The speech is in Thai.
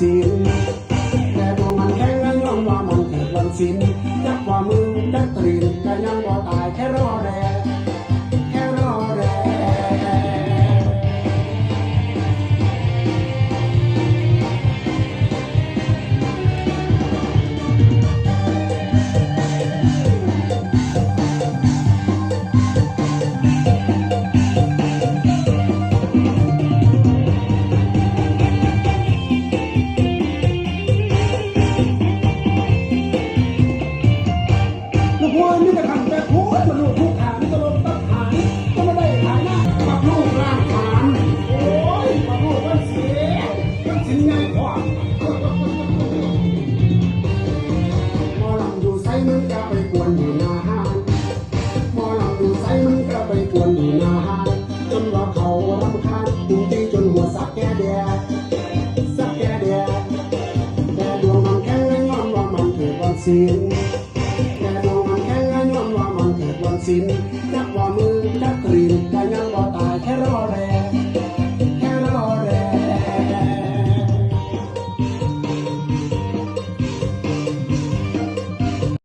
สินแต่ตัวมันแข็งและยอมว่ามันถึงดวันสินจักว่ามึงจักตรีนก็ยังบ่ตายแค่รอแรง ลูกวัวนี่จะทำแต่พูดมันลูกผู้ขานี่จะลงตั้งหายก็ไม่ได้ขายหน้าปักลูกร่างฐานโอ้ยปักลูกมันเสียมันสิงไงกว่าหมอลำอยู่ไซมึงจะไปกวนอยู่หนาห้านหมอลำอยู่ไซมึงจะไปกวนอยู่หนาห้านจนว่าเขารำคาญดูตีจนหัวสักแก่แดดสักแก่แดดแต่ดวงมันแข็งและย้อนว่ามันเกิดวันสิ้น สินนักว่ามือ